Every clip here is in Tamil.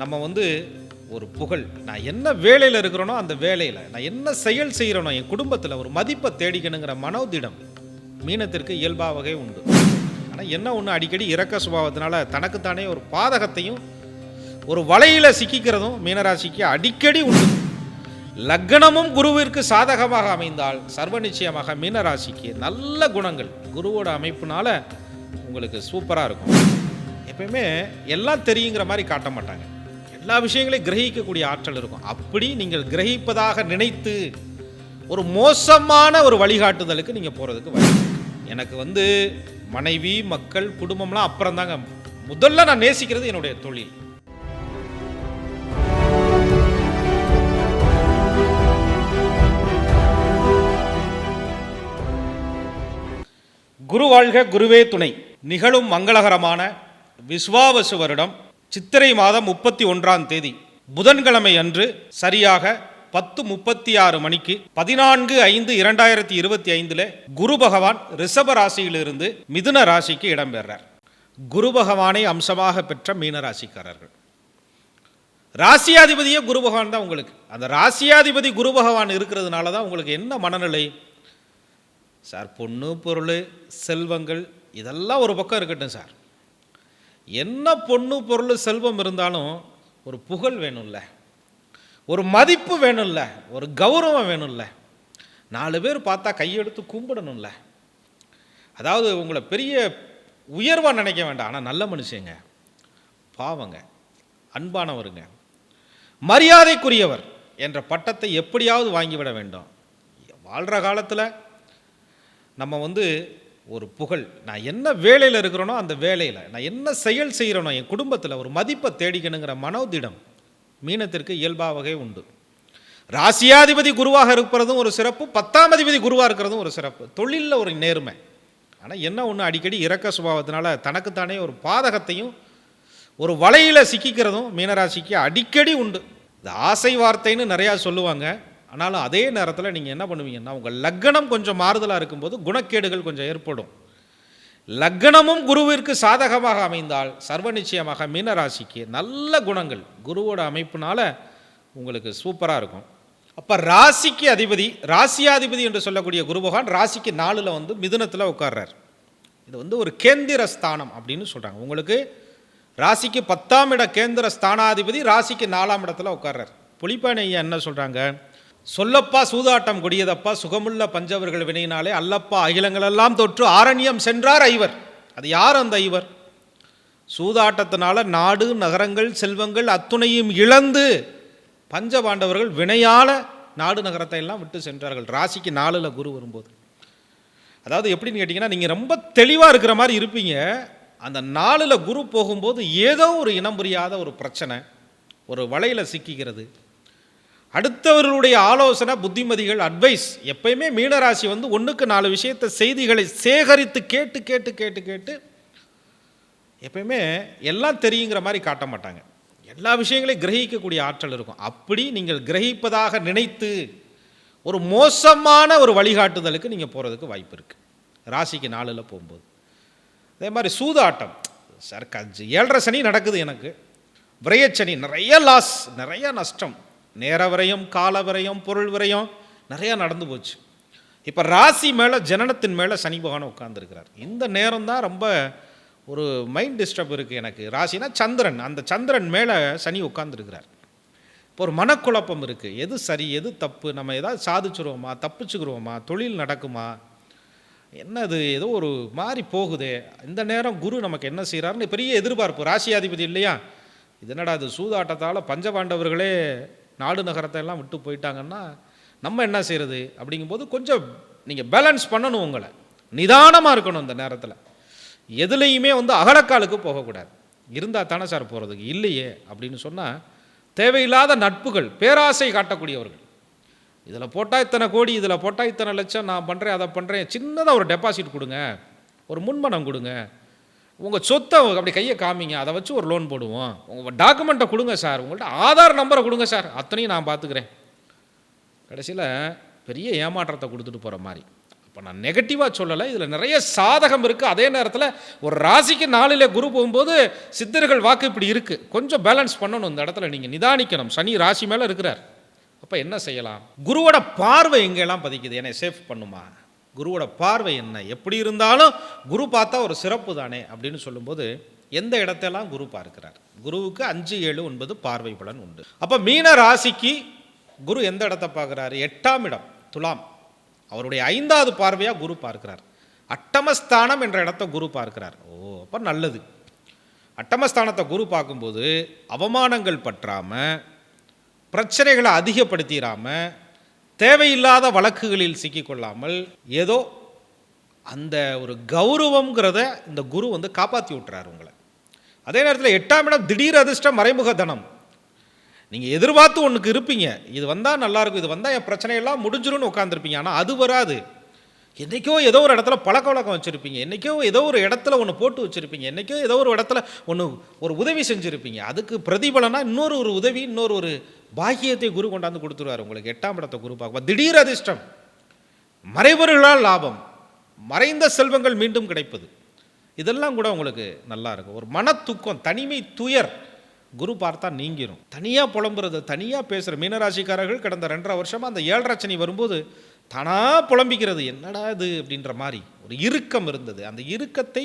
நம்ம வந்து ஒரு புகழ். நான் என்ன வேலையில் இருக்கிறேனோ அந்த வேலையில் நான் என்ன செயல் செய்கிறேனோ என் குடும்பத்தில் ஒரு மதிப்பை தேடிக்கணுங்கிற மனோதிடம் மீனத்திற்கு இயல்பாகவே உண்டு. ஆனால் என்ன ஒன்று அடிக்கடி இறக்க சுபாவத்தினால தனக்குத்தானே ஒரு பாதகத்தையும் ஒரு வலையில் சிக்கிக்கிறதும் மீனராசிக்கு அடிக்கடி உண்டு. லக்னமும் குருவிற்கு சாதகமாக அமைந்தால் சர்வ நிச்சயமாக மீனராசிக்கு நல்ல குணங்கள். குருவோட அமைப்புனால உங்களுக்கு சூப்பராக இருக்கும். எப்பயுமே எல்லாம் தெரியுங்கிற மாதிரி காட்ட மாட்டாங்க. எல்லா விஷயங்களையும் கிரகிக்கக்கூடிய ஆற்றல் இருக்கும். அப்படி நீங்கள் கிரகிப்பதாக நினைத்து ஒரு மோசமான ஒரு வழிகாட்டுதலுக்கு நீங்கள் போகிறதுக்கு வழி எனக்கு வந்து மனைவி மக்கள் குடும்பம்லாம் அப்புறம் தாங்க முதல்ல நான் நேசிக்கிறது என்னுடைய தொழில். குரு வாழ்க குருவே துணை. நிகழும் மங்களகரமான விஸ்வாவசு வருடம். சித்திரை மாதம் முப்பத்தி ஒன்றாம் தேதி புதன்கிழமை அன்று சரியாக பத்து முப்பத்தி ஆறு மணிக்கு பதினான்கு ஐந்து இரண்டாயிரத்தி இருபத்தி ஐந்தில் குரு பகவான் ரிஷப ராசியிலிருந்து மிதுன ராசிக்கு இடம்பெறார். குரு பகவானை அம்சமாக பெற்ற மீன ராசிக்காரர்கள். ராசியாதிபதியே குரு பகவான் தான் உங்களுக்கு. அந்த ராசியாதிபதி குரு பகவான் இருக்கிறதுனால தான் உங்களுக்கு என்ன மனநிலை? சார் பொண்ணு பொருள் செல்வங்கள் இதெல்லாம் ஒரு பக்கம் இருக்கட்டும் சார். என்ன பொண்ணு பொருள் செல்வம் இருந்தாலும் ஒரு புகழ் வேணும்ல. ஒரு மதிப்பு வேணும்ல. ஒரு கௌரவம் வேணும்ல. நாலு பேர் பார்த்தா கையெடுத்து கும்பிடணும்ல. அதாவது உங்களை பெரிய உயர்வாக நினைக்க வேண்டாம். ஆனால் நல்ல மனுஷங்க. பாவங்க. அன்பானவருங்க. மரியாதைக்குரியவர் என்ற பட்டத்தை எப்படியாவது வாங்கிவிட வேண்டும். வாழ்கிற காலத்தில் நம்ம வந்து ஒரு புகழ். நான் என்ன வேலையில் இருக்கிறேனோ அந்த வேலையில் நான் என்ன செயல் செய்கிறேனோ என் குடும்பத்தில் ஒரு மதிப்பை தேடிக்கணுங்கிற மனோதிடம் மீனத்திற்கு இயல்பாகவே உண்டு. ராசியாதிபதி குருவாக இருக்கிறதும் ஒரு சிறப்பு பத்தாம் அதிபதி குருவாக இருக்கிறதும் ஒரு சிறப்பு. தொழிலில் ஒரு நேர்மை. ஆனால் என்ன ஒன்று அடிக்கடி இறக்க சுபாவத்தினால தனக்குத்தானே ஒரு பாதகத்தையும் ஒரு வலையில் சிக்கிக்கிறதும் மீனராசிக்கு அடிக்கடி உண்டு. இந்த ஆசை வார்த்தைன்னு நிறையா சொல்லுவாங்க. ஆனாலும் அதே நேரத்தில் நீங்கள் என்ன பண்ணுவீங்கன்னா உங்கள் லக்கணம் கொஞ்சம் மாறுதலாக இருக்கும்போது குணக்கேடுகள் கொஞ்சம் ஏற்படும். லக்கணமும் குருவிற்கு சாதகமாக அமைந்தால் சர்வ நிச்சயமாக மீனராசிக்கு நல்ல குணங்கள். குருவோட அமைப்புனால உங்களுக்கு சூப்பராக இருக்கும். அப்போ ராசிக்கு அதிபதி ராசியாதிபதி என்று சொல்லக்கூடிய குரு பகவான் ராசிக்கு நாலில் வந்து மிதுனத்தில் உட்கார்றார். இது வந்து ஒரு கேந்திர ஸ்தானம் அப்படின்னு சொல்கிறாங்க உங்களுக்கு ராசிக்கு பத்தாம் இட கேந்திர ஸ்தானாதிபதி ராசிக்கு நாலாம் இடத்துல உட்கார்றார். புலிப்பானை ஐயா என்ன சொல்கிறாங்க சொல்லப்பா சூதாட்டம் கொடியதப்பா சுகமுள்ள பஞ்சவர்கள் வினையினாலே அல்லப்பா அகிலங்களெல்லாம் தொற்று ஆரண்யம் சென்றார் ஐவர். அது யார் அந்த ஐவர்? சூதாட்டத்தினால நாடு நகரங்கள் செல்வங்கள் அத்துணையும் இழந்து பஞ்சபாண்டவர்கள் வினையால நாடு நகரத்தை எல்லாம் விட்டு சென்றார்கள். ராசிக்கு நாலில் குரு வரும்போது. அதாவது எப்படின்னு கேட்டிங்கன்னா நீங்கள் ரொம்ப தெளிவாக இருக்கிற மாதிரி இருப்பீங்க. அந்த நாளில் குரு போகும்போது ஏதோ ஒரு இனம் புரியாத ஒரு பிரச்சனை ஒரு வலையில் சிக்கிக்கிறது. அடுத்தவர்களுடைய ஆலோசனை புத்திமதிகள் அட்வைஸ் எப்பயுமே மீனராசி வந்து ஒன்றுக்கு நாலு விஷயத்தை செய்திகளை சேகரித்து கேட்டு கேட்டு கேட்டு கேட்டு எப்பயுமே எல்லாம் தெரியுங்கிற மாதிரி காட்ட மாட்டாங்க. எல்லா விஷயங்களையும் கிரகிக்கக்கூடிய ஆற்றல் இருக்கும். அப்படி நீங்கள் கிரகிப்பதாக நினைத்து ஒரு மோசமான ஒரு வழிகாட்டுதலுக்கு நீங்கள் போகிறதுக்கு வாய்ப்பு இருக்குது ராசிக்கு நாளில் போகும்போது. அதே மாதிரி சூதாட்டம். சார் கஞ்சி ஏழரை சனி நடக்குது எனக்கு. விரையச்சனி நிறைய லாஸ் நிறைய நஷ்டம். நேர விரையும் கால விரையும் பொருள் விரையும் நிறையா நடந்து போச்சு. இப்போ ராசி மேலே ஜனனத்தின் மேலே சனி பகவான் உட்காந்துருக்கிறார் இந்த நேரம் தான் ரொம்ப ஒரு மைண்ட் டிஸ்டர்ப் இருக்குது எனக்கு. ராசினா சந்திரன். அந்த சந்திரன் மேலே சனி உட்காந்துருக்கிறார் இப்போ ஒரு மனக்குழப்பம் இருக்குது எது சரி எது தப்பு? நம்ம ஏதாவது சாதிச்சுருவோமா? தப்பிச்சுக்கிருவோமா? தொழில் நடக்குமா? என்னது? ஏதோ ஒரு மாதிரி போகுதே. இந்த நேரம் குரு நமக்கு என்ன செய்கிறாருன்னு பெரிய எதிர்பார்ப்பு. ராசியாதிபதி இல்லையா? இது என்னடா இது? சூதாட்டத்தால் பஞ்சபாண்டவர்களே நாடு நகரத்தை எல்லாம் விட்டு போயிட்டாங்கன்னா நம்ம என்ன செய்கிறது அப்படிங்கும்போது கொஞ்சம் நீங்கள் பேலன்ஸ் பண்ணணும் உங்களை. நிதானமாக இருக்கணும் இந்த நேரத்தில். எதுலேயுமே வந்து அகலக்காலுக்கு போகக்கூடாது. இருந்தால் தானே சார் போகிறதுக்கு இல்லையே. அப்படின்னு சொன்னால் தேவையில்லாத நட்புகள் பேராசை காட்டக்கூடியவர்கள். இதில் போட்டால் இத்தனை கோடி இதில் போட்டால் இத்தனை லட்சம் நான் பண்ணுறேன் அதை பண்ணுறேன் சின்னதாக ஒரு டெபாசிட் கொடுங்க. ஒரு முன்பணம் கொடுங்க. உங்கள் சொத்தை அப்படி கையை காமிங்க அதை வச்சு ஒரு லோன் போடுவோம். உங்கள் டாக்குமெண்ட்டை கொடுங்க சார். உங்கள்கிட்ட ஆதார் நம்பரை கொடுங்க சார். அத்தனையும் நான் பார்த்துக்கிறேன். கடைசியில் பெரிய ஏமாற்றத்தை கொடுத்துட்டு போகிற மாதிரி. இப்போ நான் நெகட்டிவாக சொல்லலை. இதில் நிறைய சாதகம் இருக்குது அதே நேரத்தில் ஒரு ராசிக்கு நாளில் குரு போகும்போது சித்தர்கள் வாக்கு இப்படி இருக்குது கொஞ்சம் பேலன்ஸ் பண்ணணும். இந்த இடத்துல நீங்கள் நிதானிக்கணும். சனி ராசி மேலே இருக்கிறார். அப்போ என்ன செய்யலாம்? குருவோட பார்வை எங்கெல்லாம் பதிக்குது? என்னை சேஃப் பண்ணுமா? குருவோட பார்வை என்ன? எப்படி இருந்தாலும் குரு பார்த்தா ஒரு சிறப்பு தானே? அப்படின்னு சொல்லும்போது எந்த இடத்தெல்லாம் குரு பார்க்கிறார்? குருவுக்கு அஞ்சு ஏழு ஒன்பது பார்வை பலன் உண்டு. அப்போ மீன ராசிக்கு குரு எந்த இடத்த பார்க்குறாரு? எட்டாம் இடம் துலாம். அவருடைய ஐந்தாவது பார்வையாக குரு பார்க்கிறார். அட்டமஸ்தானம் என்ற இடத்த குரு பார்க்கிறார். ஓ அப்போ நல்லது. அட்டமஸ்தானத்தை குரு பார்க்கும்போது அவமானங்கள் பற்றாமல் பிரச்சனைகளை அதிகப்படுத்திடாமல் தேவையில்லாத வழக்குகளில் சிக்கிக்கொள்ளாமல் ஏதோ அந்த ஒரு கௌரவங்கிறத இந்த குரு வந்து காப்பாற்றி விட்டுறாரு உங்களை. அதே நேரத்தில் எட்டாம் இடம் திடீர் அதிர்ஷ்டம் மறைமுக தனம். நீங்கள் எதிர்பார்த்து ஒன்றுக்கு இருப்பீங்க. இது வந்தால் நல்லாயிருக்கும் இது வந்தால் என் பிரச்சனையெல்லாம் முடிஞ்சிரும்னு உட்காந்துருப்பீங்க ஆனால் அது வராது. என்றைக்கோ ஏதோ ஒரு இடத்துல பழக்க வழக்கம் வச்சுருப்பீங்க. என்றைக்கோ ஏதோ ஒரு இடத்துல ஒன்று போட்டு வச்சுருப்பீங்க. என்றைக்கோ ஏதோ ஒரு இடத்துல ஒன்று ஒரு உதவி செஞ்சுருப்பீங்க. அதுக்கு பிரதிபலனா இன்னொரு ஒரு உதவி இன்னொரு ஒரு பாக்கியத்தை குரு கொண்டாந்து கொடுத்துருவார் உங்களுக்கு. எட்டாம் இடத்தை குரு பார்க்க திடீர் அதிர்ஷ்டம். மறைவர்களால் லாபம். மறைந்த செல்வங்கள் மீண்டும் கிடைப்பது. இதெல்லாம் கூட உங்களுக்கு நல்லா இருக்கும். ஒரு மன துக்கம் தனிமை துயர் குரு பார்த்தா நீங்கிரும். தனியாக புலம்புறது தனியாக பேசுகிற மீனராசிக்காரர்கள் கடந்த ரெண்டரை வருஷமாக அந்த ஏழரை சனி வரும்போது தானாக புலம்பிக்கிறது. என்னடா இது அப்படின்ற மாதிரி ஒரு இறுக்கம் இருந்தது. அந்த இறுக்கத்தை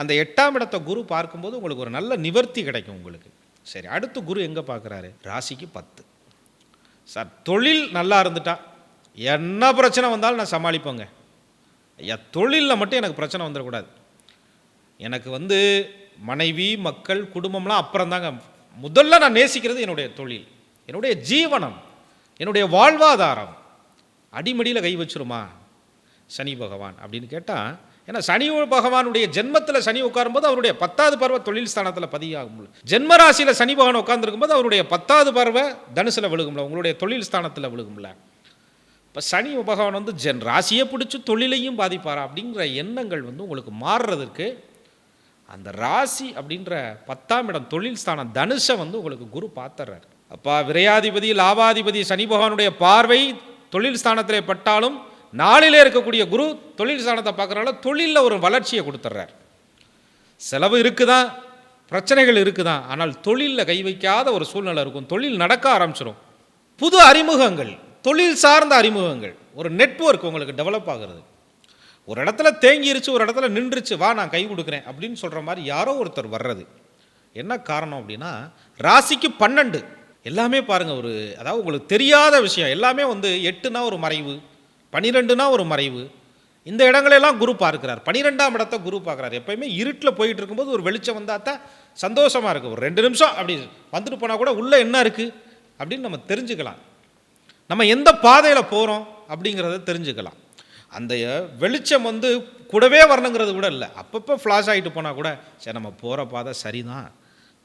அந்த எட்டாம் இடத்தை குரு பார்க்கும்போது உங்களுக்கு ஒரு நல்ல நிவர்த்தி கிடைக்கும் உங்களுக்கு. சரி அடுத்து குரு எங்கே பார்க்குறாரு? ராசிக்கு பத்து. சார் தொழில் நல்லா இருந்துட்டா. என்ன பிரச்சனை வந்தாலும் நான் சமாளிப்பேங்க. ஐயா தொழிலில் மட்டும் எனக்கு பிரச்சனை வந்துடக்கூடாது. எனக்கு வந்து மனைவி மக்கள் குடும்பம்லாம் அப்புறம் தாங்க முதல்ல நான் நேசிக்கிறது என்னுடைய தொழில். என்னுடைய ஜீவனம் என்னுடைய வாழ்வாதாரம். அடிமடியில் கை வச்சிருமா? சனி பகவான் அப்படின்னு கேட்டால் ஏன்னா சனி பகவானுடைய ஜென்மத்தில் சனி உட்காரும்போது அவருடைய பத்தாவது பருவ தொழில் ஸ்தானத்தில் பதியாகும்ல ஜென்ம ராசியில் சனி பகவான் உட்காந்துருக்கும்போது அவருடைய பத்தாவது பருவ தனுசில் விழுகும்ல உங்களுடைய தொழில் ஸ்தானத்தில் விழுகும்ல இப்போ சனி பகவான் வந்து ஜென் ராசியை பிடிச்சி தொழிலையும் பாதிப்பாரா அப்படிங்கிற எண்ணங்கள் வந்து உங்களுக்கு மாறுறதுக்கு அந்த ராசி அப்படின்ற பத்தாம் இடம் தொழில் ஸ்தானம் தனுஷை வந்து உங்களுக்கு குரு பார்த்துறாரு. அப்பா விரையாதிபதி லாபாதிபதி சனி பகவானுடைய பார்வை தொழில் ஸ்தானத்திலே பட்டாலும் நாளிலே இருக்கக்கூடிய குரு தொழில் சாணத்தை பார்க்குறனால தொழிலில் ஒரு வளர்ச்சியை கொடுத்துட்றார் செலவு இருக்குதான் பிரச்சனைகள் இருக்குதான் ஆனால் தொழிலில் கை வைக்காத ஒரு சூழ்நிலை இருக்கும். தொழில் நடக்க ஆரம்பிச்சிடும் புது அறிமுகங்கள் தொழில் சார்ந்த அறிமுகங்கள் ஒரு நெட்வொர்க் உங்களுக்கு டெவலப் ஆகுறது. ஒரு இடத்துல தேங்கிருச்சு ஒரு இடத்துல நின்றுச்சு வா நான் கை கொடுக்குறேன் அப்படின்னு சொல்கிற மாதிரி யாரோ ஒருத்தர் வர்றது. என்ன காரணம் அப்படின்னா ராசிக்கு பன்னெண்டு. எல்லாமே பாருங்கள் ஒரு அதாவது உங்களுக்கு தெரியாத விஷயம். எல்லாமே வந்து எட்டுனா ஒரு மறைவு. பனிரெண்டுனா ஒரு மறைவு. இந்த இடங்களெல்லாம் குரு பார்க்கிறார். பனிரெண்டாம் இடத்த குரு பார்க்குறார். எப்பயுமே இருட்டில் போயிட்டு இருக்கும்போது ஒரு வெளிச்சம் வந்தால் தான் சந்தோஷமாக இருக்குது ஒரு ரெண்டு நிமிஷம் அப்படி வந்துட்டு போனால் கூட உள்ளே என்ன இருக்குது அப்படின்னு நம்ம தெரிஞ்சுக்கலாம். நம்ம எந்த பாதையில் போகிறோம் அப்படிங்கிறத தெரிஞ்சுக்கலாம். அந்த வெளிச்சம் வந்து கூடவே வரணுங்கிறது கூட இல்லை. அப்பப்போ ஃப்ளாஷ் ஆகிட்டு போனால் கூட சரி நம்ம போகிற பாதை சரிதான்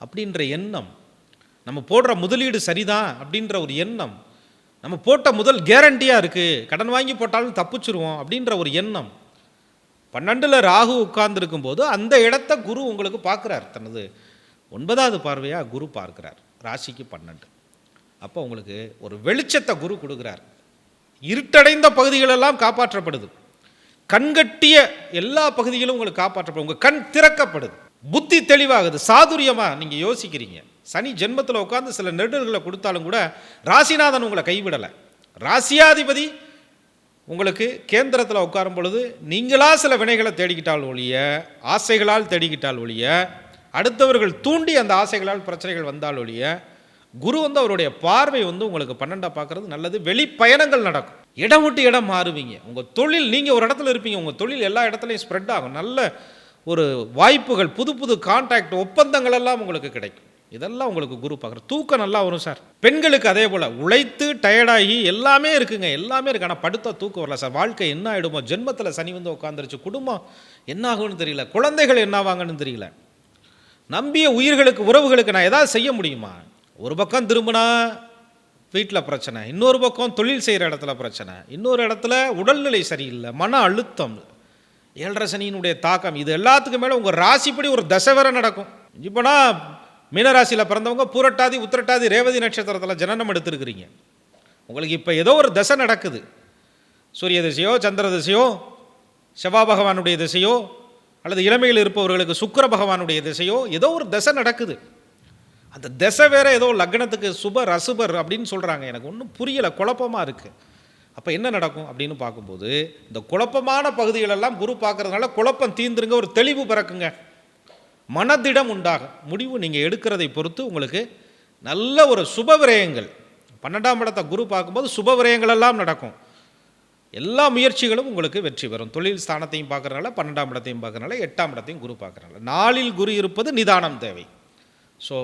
அப்படின்ற எண்ணம். நம்ம போடுற முதலீடு சரிதான் அப்படின்ற ஒரு எண்ணம். நம்ம போட்ட முதல் கேரண்டியாக இருக்குது கடன் வாங்கி போட்டாலும் தப்பிச்சிருவோம் அப்படின்ற ஒரு எண்ணம். பன்னெண்டில் ராகு உட்கார்ந்துருக்கும் போது அந்த இடத்த குரு உங்களுக்கு பார்க்குறார். தனது ஒன்பதாவது பார்வையாக குரு பார்க்குறார். ராசிக்கு பன்னெண்டு. அப்போ உங்களுக்கு ஒரு வெளிச்சத்தை குரு கொடுக்குறார். இருட்டடைந்த பகுதிகளெல்லாம் காப்பாற்றப்படுது. கண்கட்டிய எல்லா பகுதிகளும் உங்களுக்கு காப்பாற்றப்படும் உங்கள் கண் திறக்கப்படுது. புத்தி தெளிவாகுது சாதுரியமாக நீங்கள் யோசிக்கிறீங்க. சனி ஜென்மத்தில் உட்காந்து சில நெருடல்களை கொடுத்தாலும் கூட ராசிநாதன் உங்களை கைவிடலை. ராசியாதிபதி உங்களுக்கு கேந்திரத்தில் உட்காரும் பொழுது நீங்களாக சில வினைகளை தேடிக்கிட்டால் ஒழிய ஆசைகளால் தேடிக்கிட்டால் ஒழிய அடுத்தவர்கள் தூண்டி அந்த ஆசைகளால் பிரச்சனைகள் வந்தால் ஒழிய குரு வந்து அவருடைய பார்வை வந்து உங்களுக்கு பன்னெண்டாக பார்க்கறது நல்லது. வெளிப்பயணங்கள் நடக்கும். இடம் விட்டு இடம் மாறுவீங்க. உங்கள் தொழில் நீங்கள் ஒரு இடத்துல இருப்பீங்க. உங்கள் தொழில் எல்லா இடத்துலையும் ஸ்ப்ரெட் ஆகும். நல்ல ஒரு வாய்ப்புகள் புது புது கான்டாக்ட் ஒப்பந்தங்கள் எல்லாம் உங்களுக்கு கிடைக்கும். இதெல்லாம் உங்களுக்கு குரு பார்க்குற தூக்கம் நல்லா வரும் சார். பெண்களுக்கு அதே போல் உழைத்து டயர்டாகி எல்லாமே இருக்குங்க எல்லாமே இருக்கு. ஆனால் படுத்த தூக்கம் வரல சார். வாழ்க்கை என்ன ஆகிடுமோ ஜென்மத்தில் சனி வந்து உட்காந்துருச்சு குடும்பம் என்ன ஆகும்னு தெரியல குழந்தைகள் என்ன ஆவாங்கன்னு தெரியல. நம்பிய உயிர்களுக்கு உறவுகளுக்கு நான் எதாவது செய்ய முடியுமா? ஒரு பக்கம் திரும்பினா வீட்டில் பிரச்சனை இன்னொரு பக்கம் தொழில் செய்கிற இடத்துல பிரச்சனை இன்னொரு இடத்துல உடல்நிலை சரியில்லை மன அழுத்தம். ஏழரை சனியினுடைய தாக்கம் இது எல்லாத்துக்கும் மேலே உங்கள் ராசிப்படி ஒரு தசை வரை நடக்கும். இப்போனா மீனராசியில் பிறந்தவங்க பூரட்டாதி உத்திரட்டாதி ரேவதி நட்சத்திரத்தில் ஜனனம் எடுத்திருக்கிறீங்க. உங்களுக்கு இப்போ ஏதோ ஒரு தசை நடக்குது. சூரிய திசையோ சந்திர திசையோ செவ்வாய் பகவானுடைய திசையோ அல்லது இளமையில் இருப்பவர்களுக்கு சுக்கிர பகவானுடைய திசையோ ஏதோ ஒரு தசை நடக்குது. அந்த திசை வேற ஏதோ லக்னத்துக்கு சுபர் அசுபர் அப்படின்னு சொல்கிறாங்க எனக்கு ஒன்றும் புரியலை குழப்பமாக இருக்குது அப்போ என்ன நடக்கும் அப்படின்னு பார்க்கும்போது இந்த குழப்பமான பகுதிகளெல்லாம் குரு பார்க்குறதுனால குழப்பம் தீந்துருங்க ஒரு தெளிவு பிறக்குங்க. மனதிடம் உண்டாகும். முடிவு நீங்கள் எடுக்கிறதை பொறுத்து உங்களுக்கு நல்ல ஒரு சுப விரயங்கள். பன்னெண்டாம் இடத்தை குரு பார்க்கும்போது சுப விரயங்கள் எல்லாம் நடக்கும். எல்லா முயற்சிகளும் உங்களுக்கு வெற்றி பெறும். தொழில் ஸ்தானத்தையும் பார்க்குறனால பன்னெண்டாம் இடத்தையும் பார்க்குறனால எட்டாம் இடத்தையும் குரு பார்க்குறனால நாளில் குரு இருப்பது நிதானம் தேவை. ஸோ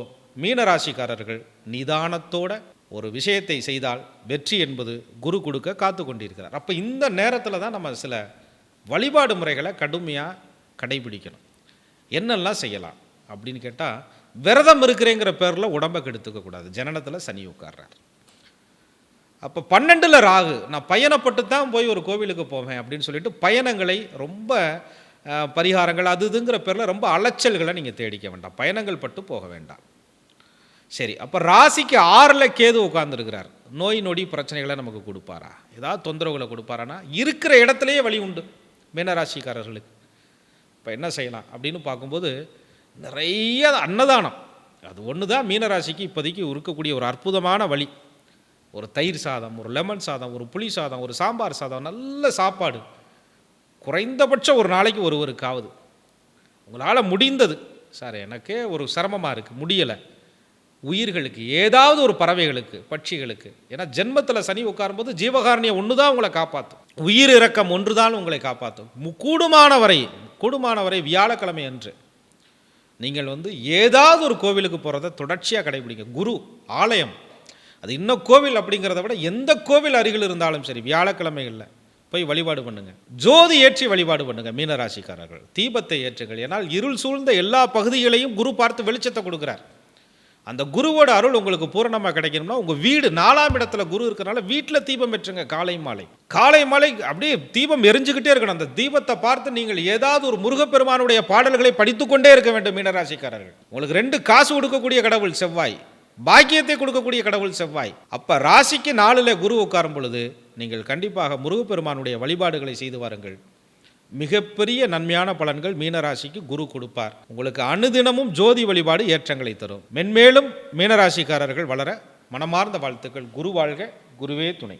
மீனராசிக்காரர்கள் நிதானத்தோட ஒரு விஷயத்தை செய்தால் வெற்றி என்பது குரு கொடுக்க காத்து கொண்டிருக்கிறார். அப்போ இந்த நேரத்தில் தான் நம்ம சில வழிபாடு முறைகளை கடுமையாக கடைபிடிக்கணும். என்னெல்லாம் செய்யலாம் அப்படின்னு கேட்டால் விரதம் இருக்கிறேங்கிற பேரில் உடம்பை கெடுத்துக்கக்கூடாது ஜனனத்தில் சனி உட்கார்றார். அப்போ பன்னெண்டில் ராகு நான் பயணப்பட்டு தான் போய் ஒரு கோவிலுக்கு போவேன் அப்படின்னு சொல்லிட்டு பயணங்களை ரொம்ப பரிகாரங்கள் அது இதுங்கிற பேரில் ரொம்ப அலைச்சல்களை நீங்கள் தேடிக்க வேண்டாம். பயணங்கள் பட்டு போக வேண்டாம். சரி அப்போ ராசிக்கு ஆறில் கேது உட்கார்ந்துருக்கிறார். நோய் நொடி பிரச்சனைகளை நமக்கு கொடுப்பாரா? ஏதாவது தொந்தரவுகளை கொடுப்பாரானா இருக்கிற இடத்துலையே வழி உண்டு மீனராசிக்காரர்களுக்கு. இப்போ என்ன செய்யலாம் அப்படின்னு பார்க்கும்போது நிறைய அன்னதானம். அது ஒன்று தான் மீனராசிக்கு இப்போதைக்கு இருக்கக்கூடிய ஒரு அற்புதமான வழி. ஒரு தயிர் சாதம் ஒரு லெமன் சாதம் ஒரு புளி சாதம் ஒரு சாம்பார் சாதம் நல்ல சாப்பாடு. குறைந்தபட்சம் ஒரு நாளைக்கு ஒருவருக்காவது. உங்களால் முடிந்தது. சார் எனக்கே ஒரு சிரமமாக இருக்குது முடியலை. உயிர்களுக்கு ஏதாவது ஒரு பறவைகளுக்கு பட்சிகளுக்கு. ஏன்னா ஜென்மத்தில் சனி உட்காரும்போது ஜீவகாரணியம் ஒன்று தான் உங்களை காப்பாற்றும் உயிர் இறக்கம் ஒன்று தான் உங்களை காப்பாற்றும் மு- கூடுமான வரை கூடுமான வரை வியாழக்கிழமை அன்று நீங்கள் வந்து ஏதாவது ஒரு கோவிலுக்கு போகிறத தொடர்ச்சியாக கடைபிடிங்க. குரு ஆலயம். அது இன்னும் கோவில் அப்படிங்கிறத விட எந்த கோவில் அருகில் இருந்தாலும் சரி வியாழக்கிழமைகளில் போய் வழிபாடு பண்ணுங்க. ஜோதி ஏற்றி வழிபாடு பண்ணுங்க மீனராசிக்காரர்கள். தீபத்தை ஏற்றுங்கள். ஏன்னால் இருள் சூழ்ந்த எல்லா பகுதிகளையும் குரு பார்த்து வெளிச்சத்தை கொடுக்குறார். அந்த குருவோட அருள் உங்களுக்கு பூரணமாக கிடைக்கணும்னா உங்கள் வீடு நாலாம் இடத்துல குரு இருக்கிறனால வீட்டில் தீபம் ஏற்றுங்க காலை மாலை. காலை மாலை அப்படியே தீபம் எரிஞ்சுக்கிட்டே இருக்கணும். அந்த தீபத்தை பார்த்து நீங்கள் ஏதாவது ஒரு முருகப்பெருமானுடைய பாடல்களை படித்துக்கொண்டே இருக்க வேண்டும் மீனராசிக்காரர்கள். உங்களுக்கு ரெண்டு காசு கொடுக்கக்கூடிய கடவுள் செவ்வாய். பாக்கியத்தை கொடுக்கக்கூடிய கடவுள் செவ்வாய். அப்போ ராசிக்கு நாளில் குரு உட்காரும் பொழுது நீங்கள் கண்டிப்பாக முருகப்பெருமானுடைய வழிபாடுகளை செய்து வாருங்கள். மிகப்பெரிய நன்மையான பலன்கள் மீனராசிக்கு குரு கொடுப்பார். உங்களுக்கு அனுதினமும் ஜோதி வழிபாடு ஏற்றங்களை தரும். மென்மேலும் மீனராசிக்காரர்கள் வளர மனமார்ந்த வாழ்த்துக்கள். குரு வாழ்க. குருவே துணை.